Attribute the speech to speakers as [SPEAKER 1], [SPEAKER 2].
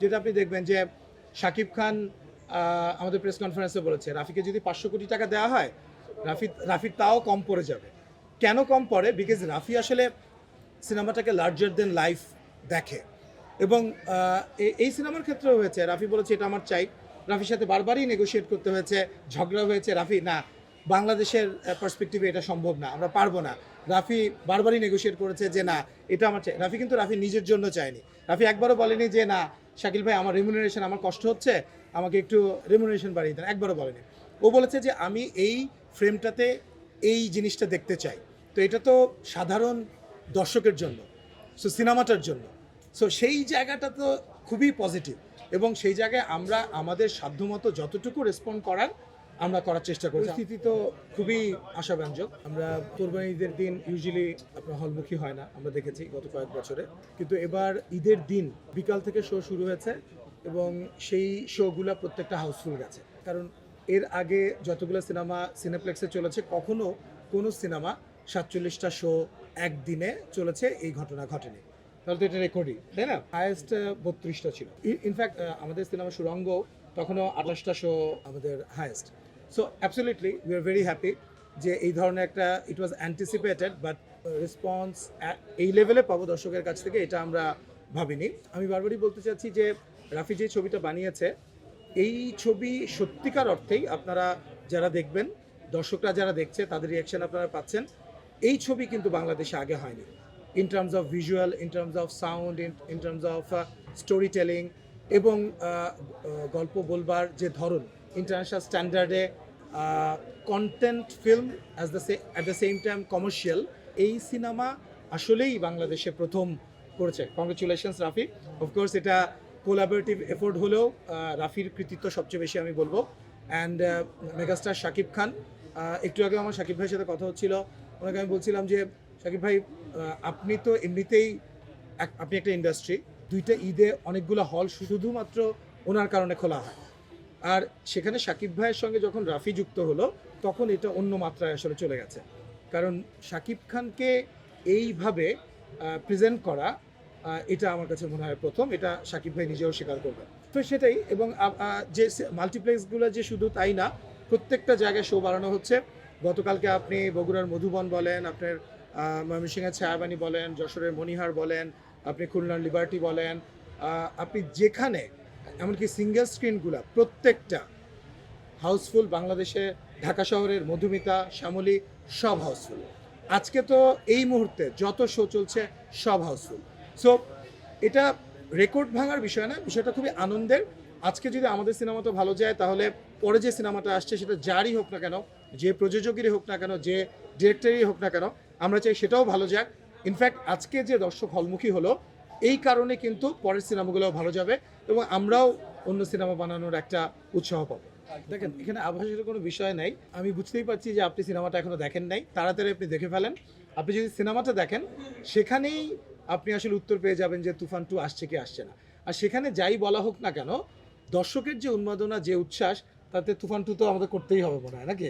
[SPEAKER 1] যেটা আপনি দেখবেন যে শাকিব খান আমাদের প্রেস কনফারেন্সে বলেছে, রাফিকে যদি পাঁচশো কোটি টাকা দেওয়া হয়, রাফি রাফির তাও কম পড়ে যাবে। কেন কম পড়ে? বিকজ রাফি আসলে সিনেমাটাকে লার্জার দেন লাইফ দেখে। এবং এই সিনেমার ক্ষেত্রেও হয়েছে, রাফি বলেছে, এটা আমার চাই। রাফির সাথে বারবারই নেগোশিয়েট করতে হয়েছে, ঝগড়া হয়েছে, রাফি, না বাংলাদেশের পার্সপেক্টিভে এটা সম্ভব না, আমরা পারব না। রাফি বারবারই নেগোশিয়েট করেছে যে না, এটা আমার চাই, রাফি কিন্তু রাফি নিজের জন্য চায়নি। রাফি একবারও বলেনি যে না, শাকিল ভাই, আমার রেমুনারেশন আমার কষ্ট হচ্ছে, আমাকে একটু রেমুনারেশন বাড়িয়ে দেন, একবারও বলেনি। ও বলেছে যে আমি এই ফ্রেমটাতে এই জিনিসটা দেখতে চাই। তো এটা তো সাধারণ দর্শকের জন্য সো সিনেমাটার জন্য। সো সেই জায়গাটা তো খুবই পজিটিভ এবং সেই জায়গায় আমরা আমাদের সাধ্যমতো যতটুকু রেসপন্ড করার আমরা করার চেষ্টা করি পরিস্থিতি তো খুবই আশাব্যঞ্জক। আমরা কোরবানি ঈদের দিন ইউজুয়ালি আপনার হলমুখী হয় না, আমরা দেখেছি গত কয়েক বছরে। কিন্তু এবার ঈদের দিন বিকাল থেকে শো শুরু হয়েছে এবং সেই শোগুলো প্রত্যেকটা হাউসফুল গেছে। কারণ এর আগে যতগুলো সিনেমা সিনেপ্লেক্সে চলেছে, কখনো কোনো সিনেমা সাতচল্লিশটা শো একদিনে চলেছে, এই ঘটনা ঘটেনি। তাহলে তো এটা রেকর্ডই তাই না? হায়েস্ট বত্রিশটা ছিল। ইনফ্যাক্ট আমাদের সিনেমা সুরঙ্গ তখনও আঠাশটা শো আমাদের highest so absolutely we are very happy যে এই ধরনের একটা it was anticipated but response এই লেভেলে পাবো দর্শকের কাছ থেকে, এটা আমরা ভাবিনি। আমি বারবারই বলতে চাচ্ছি যে রাফি যে ছবিটা বানিয়েছে, এই ছবি সত্যিকার অর্থেই আপনারা যারা দেখবেন, দর্শকরা যারা দেখছে, তাদের রিয়াকশন আপনারা পাচ্ছেন, এই ছবি কিন্তু বাংলাদেশে আগে হয়নি। In terms of visual in terms of sound in terms of story telling এবং গল্প বলবার যে ধরন international স্ট্যান্ডার্ডে content film as the at the same time commercial এই সিনেমা আসলেই বাংলাদেশে প্রথম করেছে। কংগ্রেচুলেশনস রাফি। অফকোর্স এটা কোলাবোরেটিভ এফোর্ট হলেও রাফির কৃতিত্ব সবচেয়ে বেশি আমি বলব। And megastar Shakib Khan. একটু আগে আমার শাকিব ভাইয়ের সাথে কথা হচ্ছিল। ওনাকে আমি বলছিলাম যে শাকিব ভাই আপনি তো এমনিতেই আপনি একটা ইন্ডাস্ট্রি দুইটা ঈদে অনেকগুলো হল শুধুমাত্র ওনার কারণে খোলা হয়। আর সেখানে শাকিব ভাইয়ের সঙ্গে যখন রাফি যুক্ত হলো, তখন এটা অন্য মাত্রায় আসলে চলে গেছে। কারণ শাকিব খানকে এইভাবে প্রেজেন্ট করা এটা আমার কাছে মনে হয় প্রথম। এটা শাকিব ভাই নিজেও স্বীকার করবে তো সেটাই, এবং যে মাল্টিপ্লেক্সগুলো যে শুধু তাই না, প্রত্যেকটা জায়গায় শো বাড়ানো হচ্ছে। গতকালকে আপনি বগুড়ার মধুবন বলেন, আপনার ময়মনসিংহের ছায়াবানি বলেন, যশোরের মণিহার বলেন, আপনি খুলনার লিবার্টি বলেন আপনি যেখানে এমনকি সিঙ্গেল স্ক্রিনগুলা প্রত্যেকটা হাউসফুল বাংলাদেশে, ঢাকা শহরের মধুমিতা, শ্যামলী, সব হাউসফুল আজকে তো এই মুহূর্তে যত শো চলছে, সব হাউসফুল সো এটা রেকর্ড ভাঙার বিষয় না, বিষয়টা খুবই আনন্দের। আজকে যদি আমাদের সিনেমাটা ভালো যায়, তাহলে পরে যে সিনেমাটা আসছে, সেটা যারই হোক না কেন, যে প্রযোজকেরই হোক না কেন, যে ডিরেক্টরই হোক না কেন, আমরা চাই সেটাও ভালো যাক। ইনফ্যাক্ট আজকে যে দর্শক হলমুখী হলো এই কারণে কিন্তু পরের সিনেমাগুলোও ভালো যাবে এবং আমরাও অন্য সিনেমা বানানোর একটা উৎসাহ পাবো। দেখেন, এখানে আভাসের কোনো বিষয় নাই। আমি বুঝতেই পারছি যে আপনি সিনেমাটা এখনও দেখেন নাই। তাড়াতাড়ি আপনি দেখে ফেলেন। আপনি যদি সিনেমাটা দেখেন, সেখানেই আপনি আসলে উত্তর পেয়ে যাবেন যে তুফান টু আসছে কি আসছে না। আর সেখানে যাই বলা হোক না কেন, দর্শকের যে উন্মাদনা, যে উচ্ছ্বাস, তাতে তুফান টু তো আমাদের করতেই হবে মনে হয়, নাকি?